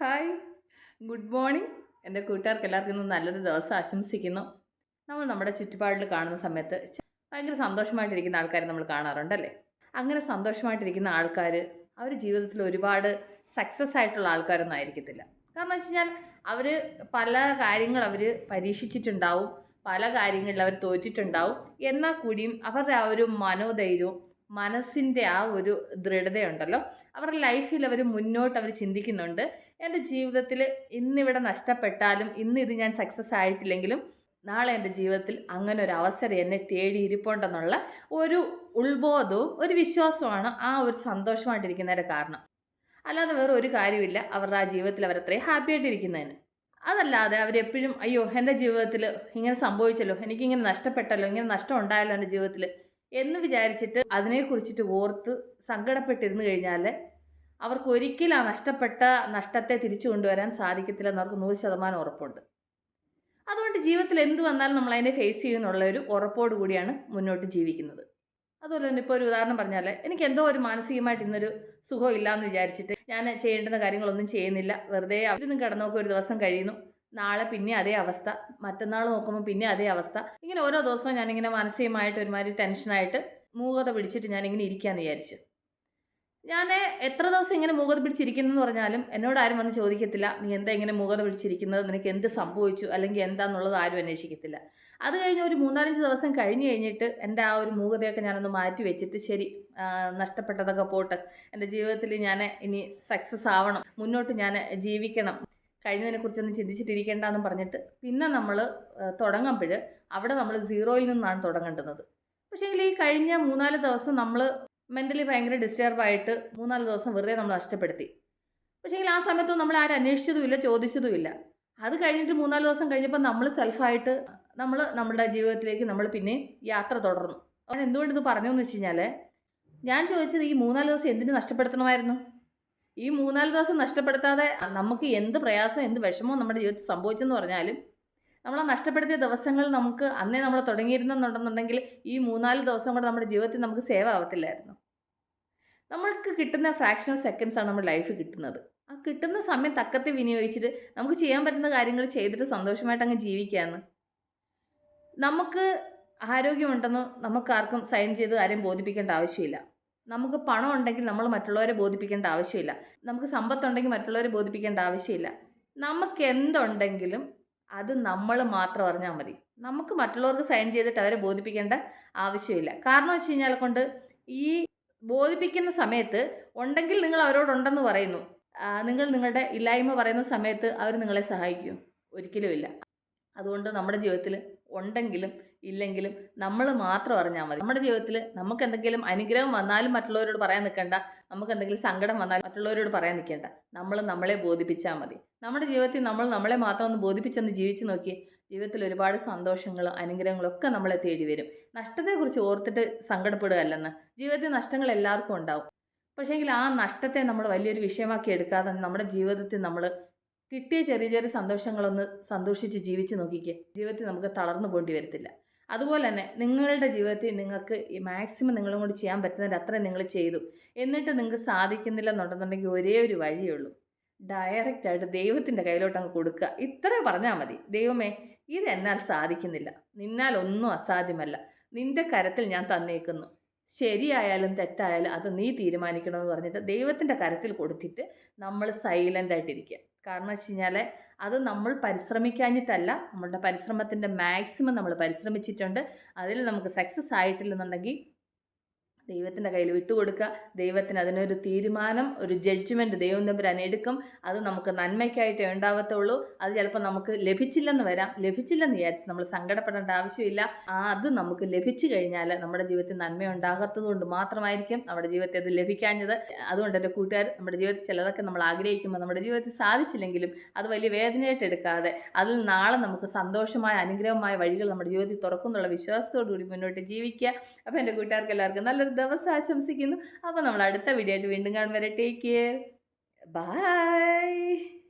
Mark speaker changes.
Speaker 1: Hi. Good morning. എന്റെ കൂട്ടുകാർക്ക് എല്ലാവർക്കും ഇന്ന് നല്ലൊരു ദിവസം ആശംസിക്കുന്നു. നമ്മൾ നമ്മുടെ ചുറ്റുപാടിൽ കാണുന്ന സമയത്ത് ഭയങ്കര സന്തോഷമായിട്ടിരിക്കുന്ന ആൾക്കാർ നമ്മൾ കാണാറുണ്ടല്ലേ? അങ്ങനെ സന്തോഷമായിട്ടിരിക്കുന്ന ആൾക്കാർ അവർ ജീവിതത്തിൽ ഒരുപാട് സക്സസ് ആയിട്ടുള്ള ആൾക്കാരൊന്നും ആയിരിക്കത്തില്ല. കാരണം വെച്ച് കഴിഞ്ഞാൽ അവർ പല കാര്യങ്ങൾ അവർ പരീക്ഷിച്ചിട്ടുണ്ടാവും. പല കാര്യങ്ങളിൽ അവർ തോറ്റിട്ടുണ്ടാവും. എന്നാൽ കൂടിയും അവരുടെ ആ ഒരു മനോധൈര്യവും മനസ്സിന്റെ ആ ഒരു ദൃഢതയുണ്ടല്ലോ. അവരുടെ ലൈഫിൽ അവർ മുന്നോട്ട് അവർ ചിന്തിക്കുന്നുണ്ട്. എന്റെ ജീവിതത്തിൽ ഇന്നിവിടെ നഷ്ടപ്പെട്ടാലും ഇന്ന് ഇത് ഞാൻ സക്സസ് ആയിട്ടില്ലെങ്കിലും നാളെ എന്റെ ജീവിതത്തിൽ അങ്ങനെ ഒരു അവസരം എന്നെ തേടി ഇരിപ്പുണ്ടെന്നുള്ള ഒരു ഉൾബോധവും ഒരു വിശ്വാസമാണ് ആ ഒരു സന്തോഷമായിട്ടിരിക്കുന്നതിന്റെ കാരണം. അല്ലാതെ വേറെ ഒരു കാര്യമില്ല അവരുടെ ആ ജീവിതത്തിൽ അവരത്രയും ഹാപ്പി ആയിട്ടിരിക്കുന്നതിന്. അതല്ലാതെ അവരെപ്പോഴും അയ്യോ എന്റെ ജീവിതത്തിൽ ഇങ്ങനെ സംഭവിച്ചല്ലോ എനിക്കിങ്ങനെ നഷ്ടപ്പെട്ടല്ലോ ഇങ്ങനെ നഷ്ടം ഉണ്ടായല്ലോ എന്റെ ജീവിതത്തിൽ. എന്ന് വിചാരിച്ചിട്ട് അതിനെക്കുറിച്ചിട്ട് ഓർത്ത് സങ്കടപ്പെട്ടിരുന്നു കഴിഞ്ഞാൽ അവർക്ക് ഒരിക്കലും ആ നഷ്ടപ്പെട്ട നഷ്ടത്തെ തിരിച്ചു കൊണ്ടുവരാൻ സാധിക്കത്തില്ലെന്ന് അവർക്ക് നൂറ് ശതമാനം ഉറപ്പുണ്ട്. അതുകൊണ്ട് ജീവിതത്തിൽ എന്ത് വന്നാലും നമ്മൾ അതിനെ ഫേസ് ചെയ്യുമെന്നുള്ള ഒരു ഉറപ്പോട് കൂടിയാണ് മുന്നോട്ട് ജീവിക്കുന്നത്. അതുപോലെ തന്നെ ഇപ്പോൾ ഒരു ഉദാഹരണം പറഞ്ഞാൽ എനിക്ക് എന്തോ ഒരു മാനസികമായിട്ട് ഇന്നൊരു സുഖം ഇല്ലയെന്ന് വിചാരിച്ചിട്ട് ഞാൻ ചെയ്യേണ്ടുന്ന കാര്യങ്ങളൊന്നും ചെയ്യുന്നില്ല. വെറുതെ അവിടെ നിന്നും കിടന്നൊക്കെ ഒരു ദിവസം കഴിയുന്നു. നാളെ പിന്നെ അതേ അവസ്ഥ മറ്റന്നാൾ നോക്കുമ്പോൾ പിന്നെ അതേ അവസ്ഥ. ഇങ്ങനെ ഓരോ ദിവസവും ഞാനിങ്ങനെ മാനസികമായിട്ട് ഒരുമാതിരി ടെൻഷനായിട്ട് മൂകത പിടിച്ചിട്ട് ഞാനിങ്ങനെ ഇരിക്കാമെന്ന് വിചാരിച്ചു. ഞാൻ എത്ര ദിവസം ഇങ്ങനെ മൂകത പിടിച്ചിരിക്കുന്നെന്ന് പറഞ്ഞാലും എന്നോട് ആരും വന്ന് ചോദിക്കത്തില്ല നീ എന്താ ഇങ്ങനെ മൂകത പിടിച്ചിരിക്കുന്നത്? നിനക്ക് എന്ത് സംഭവിച്ചു? അല്ലെങ്കിൽ എന്താന്നുള്ളത് ആരും അന്വേഷിക്കത്തില്ല. അത് കഴിഞ്ഞ് ഒരു മൂന്നാലഞ്ച് ദിവസം കഴിഞ്ഞ് കഴിഞ്ഞിട്ട് എന്റെ ആ ഒരു മൂകതയൊക്കെ ഞാനൊന്ന് മാറ്റി വെച്ചിട്ട് ശരി നഷ്ടപ്പെട്ടതൊക്കെ പോട്ട് എന്റെ ജീവിതത്തിൽ ഞാൻ ഇനി സക്സസ് ആവണം മുന്നോട്ട് ഞാൻ ജീവിക്കണം. കഴിഞ്ഞതിനെക്കുറിച്ചൊന്നും ചിന്തിച്ചിട്ടിരിക്കേണ്ടെന്ന് പറഞ്ഞിട്ട് പിന്നെ നമ്മൾ തുടങ്ങുമ്പോൾ അവിടെ നമ്മൾ സീറോയിൽ നിന്നാണ് തുടങ്ങേണ്ടത് പക്ഷേങ്കിൽ ഈ കഴിഞ്ഞ മൂന്നാൽ ദിവസം നമ്മൾ മെന്റലി ഭയങ്കര ഡിസ്റ്റർബായിട്ട് മൂന്നാൽ ദിവസം വെറുതെ നമ്മൾ നഷ്ടപ്പെടുത്തി. പക്ഷേങ്കിൽ ആ സമയത്ത് നമ്മൾ ആരും അന്വേഷിച്ചതുമില്ല ചോദിച്ചതുമില്ല. അത് കഴിഞ്ഞിട്ട് മൂന്നാൽ ദിവസം കഴിഞ്ഞപ്പോൾ നമ്മൾ സെൽഫായിട്ട് നമ്മൾ നമ്മുടെ ജീവിതത്തിലേക്ക് നമ്മൾ പിന്നെ യാത്ര തുടർന്നു. അവൻ എന്തുകൊണ്ട് ഇത് പറഞ്ഞു എന്ന് വെച്ച് കഴിഞ്ഞാൽ ഞാൻ ചോദിച്ചത് ഈ മൂന്നാൽ ദിവസം എന്തിനു നഷ്ടപ്പെടുത്തണമായിരുന്നു? ഈ മൂന്നാൽ ദിവസം നഷ്ടപ്പെടുത്താതെ നമുക്ക് എന്ത് പ്രയാസം എന്ത് വിഷമവും നമ്മുടെ ജീവിതത്തിൽ സംഭവിച്ചെന്ന് പറഞ്ഞാലും നമ്മൾ ആ നഷ്ടപ്പെടുത്തിയ ദിവസങ്ങൾ നമുക്ക് അന്നേ നമ്മൾ തുടങ്ങിയിരുന്നെന്നുണ്ടെന്നുണ്ടെങ്കിൽ ഈ മൂന്നാൽ ദിവസം കൂടെ നമ്മുടെ ജീവിതത്തിൽ നമുക്ക് സേവ് ആവത്തില്ലായിരുന്നു. നമ്മൾക്ക് കിട്ടുന്ന ഫ്രാക്ഷൻ സെക്കൻഡ്സ് ആണ് നമ്മുടെ ലൈഫ് കിട്ടുന്നത്. ആ കിട്ടുന്ന സമയം തക്കത്തിൽ വിനിയോഗിച്ചിട്ട് നമുക്ക് ചെയ്യാൻ പറ്റുന്ന കാര്യങ്ങൾ ചെയ്തിട്ട് സന്തോഷമായിട്ട് അങ്ങ് ജീവിക്കാമെന്ന് നമുക്ക് ആരോഗ്യമുണ്ടെന്ന് നമുക്കാർക്കും സൈൻ ചെയ്ത് ആരെയും ബോധിപ്പിക്കേണ്ട ആവശ്യമില്ല. നമുക്ക് പണം ഉണ്ടെങ്കിൽ നമ്മൾ മറ്റുള്ളവരെ ബോധിപ്പിക്കേണ്ട ആവശ്യമില്ല. നമുക്ക് സമ്പത്തുണ്ടെങ്കിൽ മറ്റുള്ളവരെ ബോധിപ്പിക്കേണ്ട ആവശ്യമില്ല. നമുക്ക് എന്തുണ്ടെങ്കിലും അത് നമ്മൾ മാത്രം അറിഞ്ഞാൽ മതി. നമുക്ക് മറ്റുള്ളവർക്ക് സൈൻ ചെയ്തിട്ട് അവരെ ബോധിപ്പിക്കേണ്ട ആവശ്യമില്ല. കാരണം വെച്ച് കഴിഞ്ഞാൽ കൊണ്ട് ഈ ബോധിപ്പിക്കുന്ന സമയത്ത് ഉണ്ടെങ്കിൽ നിങ്ങൾ അവരോടുണ്ടെന്ന് പറയുന്നു. നിങ്ങൾ നിങ്ങളുടെ ഇല്ലായ്മ പറയുന്ന സമയത്ത് അവർ നിങ്ങളെ സഹായിക്കും. ഒരിക്കലുമില്ല അതുകൊണ്ട് നമ്മുടെ ജീവിതത്തിൽ ഉണ്ടെങ്കിലും ഇല്ലെങ്കിലും നമ്മൾ മാത്രം അറിഞ്ഞാൽ മതി. നമ്മുടെ ജീവിതത്തിൽ നമുക്ക് എന്തെങ്കിലും അനുഗ്രഹം വന്നാലും മറ്റുള്ളവരോട് പറയാൻ നിൽക്കണ്ട നമുക്ക് എന്തെങ്കിലും സങ്കടം വന്നാലും മറ്റുള്ളവരോട് പറയാൻ നിൽക്കേണ്ട നമ്മൾ നമ്മളെ ബോധിപ്പിച്ചാൽ മതി. നമ്മുടെ ജീവിതത്തിൽ നമ്മൾ നമ്മളെ മാത്രം ഒന്ന് ബോധിപ്പിച്ചൊന്ന് ജീവിച്ചു നോക്കി ജീവിതത്തിൽ ഒരുപാട് സന്തോഷങ്ങളും അനുഗ്രഹങ്ങളും ഒക്കെ നമ്മളെ തേടി വരും. നഷ്ടത്തെക്കുറിച്ച് ഓർത്തിട്ട് സങ്കടപ്പെടുകയല്ലെന്ന്. ജീവിതത്തിൽ നഷ്ടങ്ങൾ എല്ലാവർക്കും ഉണ്ടാവും. പക്ഷേങ്കിൽ ആ നഷ്ടത്തെ നമ്മൾ വലിയൊരു വിഷയമാക്കി എടുക്കാതെ നമ്മുടെ ജീവിതത്തിൽ നമ്മൾ കിട്ടിയ ചെറിയ ചെറിയ സന്തോഷങ്ങളൊന്ന് സന്തോഷിച്ച് ജീവിച്ച് നോക്കിക്കേ. ജീവിതത്തിൽ നമുക്ക് തളർന്നു പോകേണ്ടി വരത്തില്ല. അതുപോലെ തന്നെ നിങ്ങളുടെ ജീവിതത്തിൽ നിങ്ങൾക്ക് മാക്സിമം നിങ്ങളും കൂടി ചെയ്യാൻ പറ്റുന്നതിന്റെ അത്രയും നിങ്ങൾ ചെയ്തു. എന്നിട്ട് നിങ്ങൾക്ക് സാധിക്കുന്നില്ല എന്നുണ്ടെന്നുണ്ടെങ്കിൽ ഒരേ ഒരു വഴിയേ ഉള്ളൂ. ഡയറക്റ്റായിട്ട് ദൈവത്തിന്റെ കയ്യിലോട്ട് അങ്ങ് കൊടുക്കുക. ഇത്ര പറഞ്ഞാൽ മതി. ദൈവമേ ഇത് എന്നാൽ സാധിക്കുന്നില്ല. നിന്നാൽ ഒന്നും അസാധ്യമല്ല. നിന്റെ കരത്തിൽ ഞാൻ തന്നേക്കുന്നു. ശരിയായാലും തെറ്റായാലും അത് നീ തീരുമാനിക്കണമെന്ന് പറഞ്ഞിട്ട് ദൈവത്തിന്റെ കരത്തിൽ കൊടുത്തിട്ട് നമ്മൾ സൈലന്റ് ആയിട്ടിരിക്കുക. കാരണം വെച്ച് കഴിഞ്ഞാൽ അത് നമ്മൾ പരിശ്രമിക്കാഞ്ഞിട്ടല്ല നമ്മളുടെ പരിശ്രമത്തിന്റെ മാക്സിമം നമ്മൾ പരിശ്രമിച്ചിട്ടുണ്ട്. അതിൽ നമുക്ക് സക്സസ് ആയിട്ടില്ലെന്നുണ്ടെങ്കിൽ ദൈവത്തിന്റെ കയ്യിൽ വിട്ടുകൊടുക്കുക. ദൈവത്തിന് അതിനൊരു തീരുമാനം ഒരു ജഡ്ജ്മെന്റ് ദൈവം തമ്പുരാൻ എടുക്കും അത് നമുക്ക് നന്മയ്ക്കായിട്ടേ ഉണ്ടാവത്തുള്ളൂ. അത് ചിലപ്പോൾ നമുക്ക് ലഭിച്ചില്ലെന്ന് വരാം. ലഭിച്ചില്ലെന്ന് വിചാരിച്ച് നമ്മൾ സങ്കടപ്പെടേണ്ട ആവശ്യമില്ല. അത് നമുക്ക് ലഭിച്ചു കഴിഞ്ഞാൽ നമ്മുടെ ജീവിതത്തിൽ നന്മ ഉണ്ടാകാത്തത് കൊണ്ട് മാത്രമായിരിക്കും നമ്മുടെ ജീവിതത്തിൽ അത് ലഭിക്കാഞ്ഞത്. അതുകൊണ്ട് എന്റെ കൂട്ടുകാർ നമ്മുടെ ജീവിതത്തിൽ ചിലതൊക്കെ നമ്മൾ ആഗ്രഹിക്കുമ്പോൾ നമ്മുടെ ജീവിതത്തിൽ സാധിച്ചില്ലെങ്കിലും അത് വലിയ വേദനയായിട്ട് എടുക്കാതെ അതിൽ നാളെ നമുക്ക് സന്തോഷമായ അനുഗ്രഹമായ വഴികൾ നമ്മുടെ ജീവിതത്തിൽ തുറക്കുന്നുള്ള വിശ്വാസത്തോടു കൂടി മുന്നോട്ട് ജീവിക്കുക. അപ്പോൾ എന്റെ കൂട്ടുകാർക്ക് എല്ലാവർക്കും നല്ലൊരു ദിവസം ആശംസിക്കുന്നു. അപ്പോൾ നമ്മൾ അടുത്ത വീഡിയോ ആയിട്ട് വീണ്ടും കാണും. വരെ ടേക്ക് കെയർ ബൈ